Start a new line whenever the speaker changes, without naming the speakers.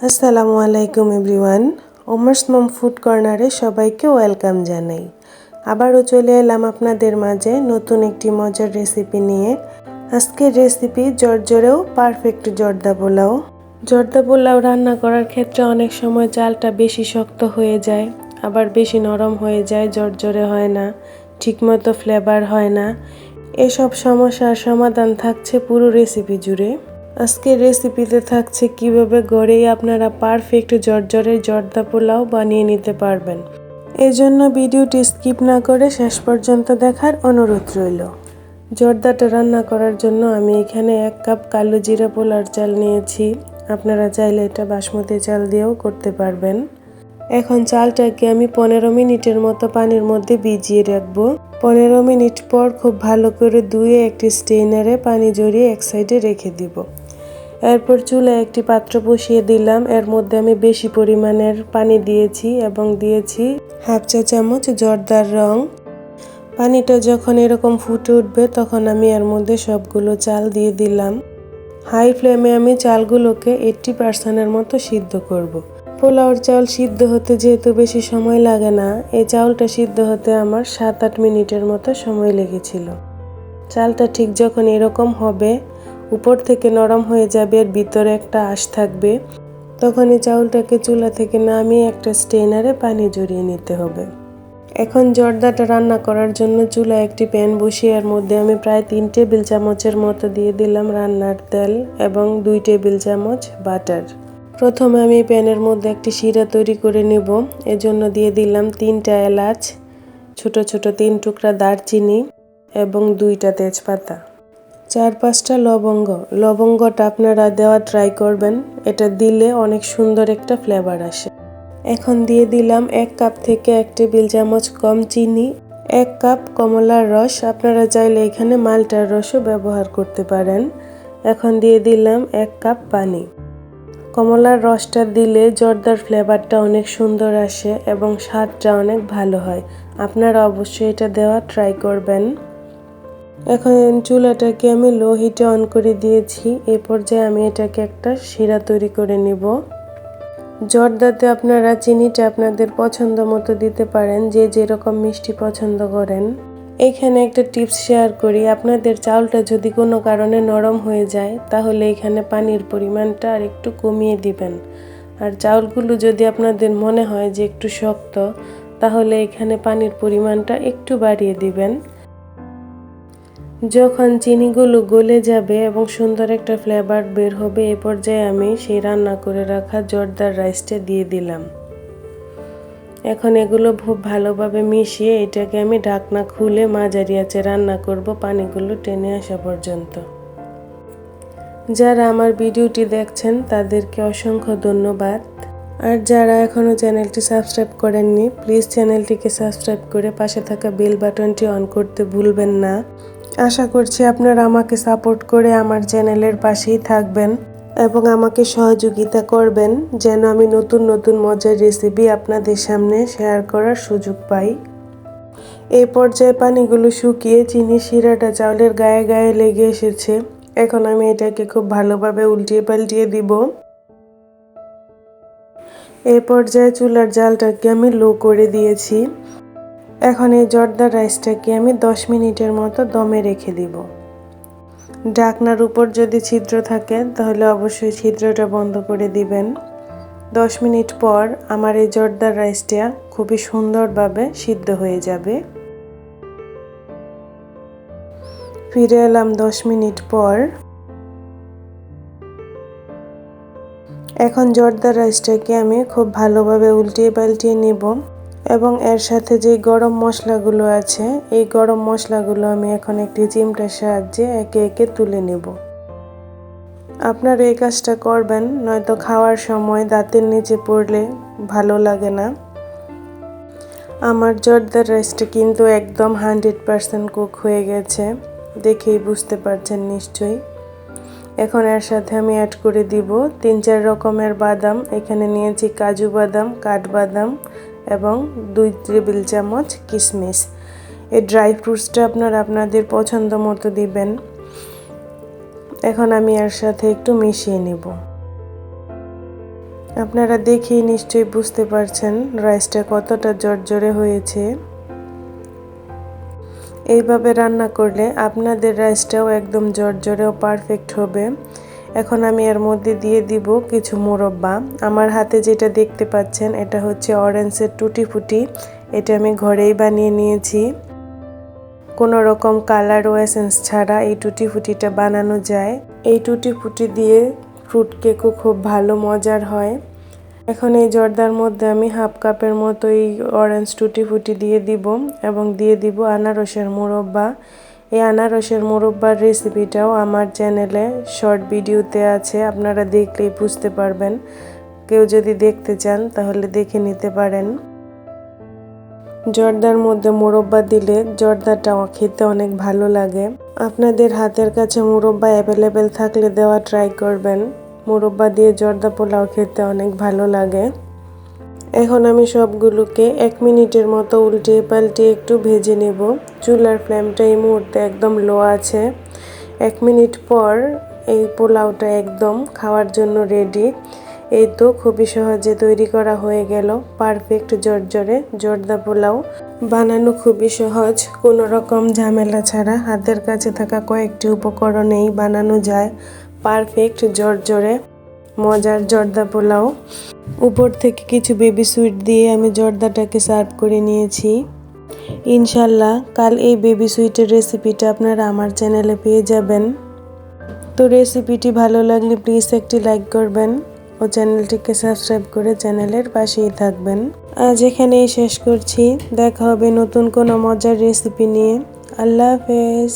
আসসালামু আলাইকুম এভরিওয়ান। ওমার্স মম ফুড কর্নারে সবাইকে ওয়েলকাম জানাই। আবারও চলে এলাম আপনাদের মাঝে নতুন একটি মজার রেসিপি নিয়ে। আজকের রেসিপি জর্জরেও পারফেক্ট জর্দা পোলাও। জর্দা পোলাও রান্না করার ক্ষেত্রে অনেক সময় চালটা বেশি শক্ত হয়ে যায়, আবার বেশি নরম হয়ে যায়, জর্জরে হয় না, ঠিকমতো ফ্লেভার হয় না। এসব সমস্যার সমাধান থাকছে পুরো রেসিপি জুড়ে। আজকের রেসিপিতে থাকছে কীভাবে ঘরেই আপনারা পারফেক্ট জর্জরের জর্দা পোলাও বানিয়ে নিতে পারবেন। এজন্য ভিডিওটি স্কিপ না করে শেষ পর্যন্ত দেখার অনুরোধ রইল। জর্দাটা রান্না করার জন্য আমি এখানে এক কাপ কালো জিরা পোলার চাল নিয়েছি। আপনারা চাইলে এটা বাসমতি চাল দিয়েও করতে পারবেন। এখন চালটাকে আমি পনেরো মিনিটের মতো পানির মধ্যে ভিজিয়ে রাখব। পনেরো মিনিট পর খুব ভালো করে ধুয়ে একটি স্টেইনারে পানি জড়িয়ে এক সাইডে রেখে দিব। এরপর চুলায় একটি পাত্র বসিয়ে দিলাম। এর মধ্যে আমি বেশি পরিমাণের পানি দিয়েছি এবং দিয়েছি হাফ চা চামচ জর্দার রং। পানিটা যখন এরকম ফুটে উঠবে তখন আমি এর মধ্যে সবগুলো চাল দিয়ে দিলাম। হাই ফ্লেমে আমি চালগুলোকে এইট্টি পার্সেন্টের মতো সিদ্ধ করব। পোলাওর চাল সিদ্ধ হতে যেহেতু বেশি সময় লাগে না, এই চাউলটা সিদ্ধ হতে আমার সাত আট মিনিটের মতো সময় লেগেছিল। চালটা ঠিক যখন এরকম হবে উপর থেকে নরম হয়ে যাবে আর ভিতরে একটা আশ থাকবে। তখন এই চাউলটাকে চুলা থেকে নামিয়ে একটা স্টেনারে পানি জড়িয়ে নিতে হবে। এখন জর্দাটা রান্না করার জন্য চুলা একটি প্যান বসিয়ে এর মধ্যে আমি প্রায় তিন টেবিল চামচের মতো দিয়ে দিলাম রান্নার তেল এবং দুই টেবিল চামচ বাটার। প্রথমে আমি প্যানের মধ্যে একটি শিরা তৈরি করে নেব। এজন্য দিয়ে দিলাম তিনটা এলাচ, ছোট ছোট তিন টুকরা দারচিনি এবং দুইটা তেজপাতা। চার পাঁচটা লবঙ্গ। লবঙ্গটা আপনারা দেওয়া ট্রাই করবেন। এটা দিলে অনেক সুন্দর একটা ফ্লেভার আসে। এখন দিয়ে দিলাম এক কাপ থেকে এক টেবিল চামচ কম চিনি, এক কাপ কমলার রস। আপনারা চাইলে এখানে মালটার রসও ব্যবহার করতে পারেন। এখন দিয়ে দিলাম এক কাপ পানি। কমলার রসটা দিলে জর্দার ফ্লেভারটা অনেক সুন্দর আসে এবং স্বাদটা অনেক ভালো হয়। আপনারা অবশ্যই এটা দেওয়া ট্রাই করবেন। এখন চুলাটাকে আমি লো হিটে অন করে দিয়েছি। এ পর্যায়ে আমি এটাকে একটা শিরা তৈরি করে নিব। জর্দাতে আপনারা চিনিটা আপনাদের পছন্দ মতো দিতে পারেন, যে যেরকম মিষ্টি পছন্দ করেন। এখানে একটা টিপস শেয়ার করি, আপনাদের চাউলটা যদি কোনো কারণে নরম হয়ে যায়, তাহলে এখানে পানির পরিমাণটা আর একটু কমিয়ে দিবেন। আর চাউলগুলো যদি আপনাদের মনে হয় যে একটু শক্ত, তাহলে এখানে পানির পরিমাণটা একটু বাড়িয়ে দিবেন। যখন চিনিগুলো গলে যাবে এবং সুন্দর একটা ফ্লেভার বের হবে, এ পর্যায়ে আমি সেই রান্না করে রাখা জর্দার রাইসটা দিয়ে দিলাম। এখন এগুলো খুব ভালোভাবে মিশিয়ে এটাকে আমি ঢাকনা খুলে মাঝারি আছে রান্না করব পানিগুলো টেনে আসা পর্যন্ত। যারা আমার ভিডিওটি দেখছেন, তাদেরকে অসংখ্য ধন্যবাদ। আর যারা এখনও চ্যানেলটি সাবস্ক্রাইব করেননি, প্লিজ চ্যানেলটিকে সাবস্ক্রাইব করে পাশে থাকা বেল বাটনটি অন করতে ভুলবেন না। আশা করছি আপনারা আমাকে সাপোর্ট করে আমার চ্যানেলের পাশেই থাকবেন এবং আমাকে সহযোগিতা করবেন, যেন আমি নতুন নতুন মজার রেসিপি আপনাদের সামনে শেয়ার করার সুযোগ পাই। এই পর্যায়ে পানিগুলো শুকিয়ে চিনি শিরাটা চাউলের গায়ে গায়ে লেগে এসেছে। এখন আমি এটাকে খুব ভালোভাবে উল্টিয়ে পাল্টিয়ে দিব। এই পর্যায়ে চুলার জালটাকে আমি লো করে দিয়েছি। এখন এই জর্দার রাইসটাকে আমি দশ মিনিটের মতো দমে রেখে দিব। ডাকনার উপর যদি ছিদ্র থাকে, তাহলে অবশ্যই ছিদ্রটা বন্ধ করে দিবেন। দশ মিনিট পর আমার এই জর্দার রাইসটা খুবই সুন্দরভাবে সিদ্ধ হয়ে যাবে। ফিরে এলাম দশ মিনিট পর। এখন জর্দার রাইসটাকে আমি খুব ভালোভাবে উল্টিয়ে পাল্টিয়ে নেব। এবং এর সাথে যে গরম মশলাগুলো আছে, এই গরম মশলাগুলো আমি এখন একটি চিমটার সাহায্যে একে একে তুলে নেব। আপনারা এই কাজটা করবেন, নয়তো খাওয়ার সময় দাঁতের নিচে পড়লে ভালো লাগে না। আমার জর্দার রাইসটা কিন্তু একদম হান্ড্রেড পারসেন্ট কুক হয়ে গেছে, দেখেই বুঝতে পারছেন নিশ্চয়ই। এখন এর সাথে আমি অ্যাড করে দিব তিন চার রকমের বাদাম, এখানে নিয়েছি কাজু বাদাম কাঠবাদাম এবং দুই টেবিল চামচ কিশমিশ এই ড্রাই ফ্রুটসটা আপনারা আপনাদের পছন্দ মতো দিবেন। এখন আমি এর সাথে একটু মিশিয়ে নেব। আপনারা দেখেই নিশ্চয়ই বুঝতে পারছেন রাইসটা কতটা জর্জরে হয়েছে। এইভাবে রান্না করলে আপনাদের রাইসটাও একদম জর্জরে ও পারফেক্ট হবে। এখন আমি এর মধ্যে দিয়ে দিব কিছু মোরব্বা। আমার হাতে যেটা দেখতে পাচ্ছেন, এটা হচ্ছে অরেঞ্জের টুটি ফুটি এটা আমি ঘরেই বানিয়ে নিয়েছি। কোনো রকম কালার ও এসেন্স ছাড়া এই টুটি ফুটিটা বানানো যায়। এই টুটি ফুটি দিয়ে ফ্রুট কেকও খুব ভালো মজার হয়। এখন এই জর্দার মধ্যে আমি হাফ কাপের মতো এই অরেঞ্জ টুটি ফুটি দিয়ে দিব এবং দিয়ে দিব আনারসের মোরব্বা। এই আনারসের মোরব্বার রেসিপিটাও আমার চ্যানেলে শর্ট ভিডিওতে আছে, আপনারা দেখলেই বুঝতে পারবেন। কেউ যদি দেখতে চান, তাহলে দেখে নিতে পারেন। জর্দার মধ্যে মোরব্বা দিলে জর্দাটা খেতে অনেক ভালো লাগে। আপনাদের হাতের কাছে মোরব্বা অ্যাভেলেবেল থাকলে দেওয়া ট্রাই করবেন। মোরব্বা দিয়ে জর্দা পোলাও খেতে অনেক ভালো লাগে। এখন আমি সবগুলোকে এক মিনিটের মতো উল্টে পাল্টে একটু ভেজে নেব। চুলার ফ্লেমটা এই মুহূর্তে একদম লো আছে। এক মিনিট পর এই পোলাওটা একদম খাওয়ার জন্য রেডি এই তো খুবই সহজে তৈরি করা হয়ে গেল। পারফেক্ট জর্জরে জর্দা পোলাও। বানানো খুবই সহজ। কোনো রকম ঝামেলা ছাড়া হাতের কাছে থাকা কয়েকটি উপকরণেই বানানো যায়। পারফেক্ট জর্জরে। মজার জর্দা পোলাও। উপর থেকে কিছু বেবি সুইট দিয়ে আমি জর্দাটাকে সার্ভ করে নিয়েছি। ইনশাল্লাহ কাল এই বেবি সুইটের রেসিপিটা আপনারা আমার চ্যানেলে পেয়ে যাবেন। তো রেসিপিটি ভালো লাগলে প্লিজ একটি লাইক করবেন ও চ্যানেলটিকে সাবস্ক্রাইব করে চ্যানেলের পাশেই থাকবেন। আজ এখানেই শেষ করছি। দেখা হবে নতুন কোনো মজার রেসিপি নিয়ে। আল্লাহ হাফেজ।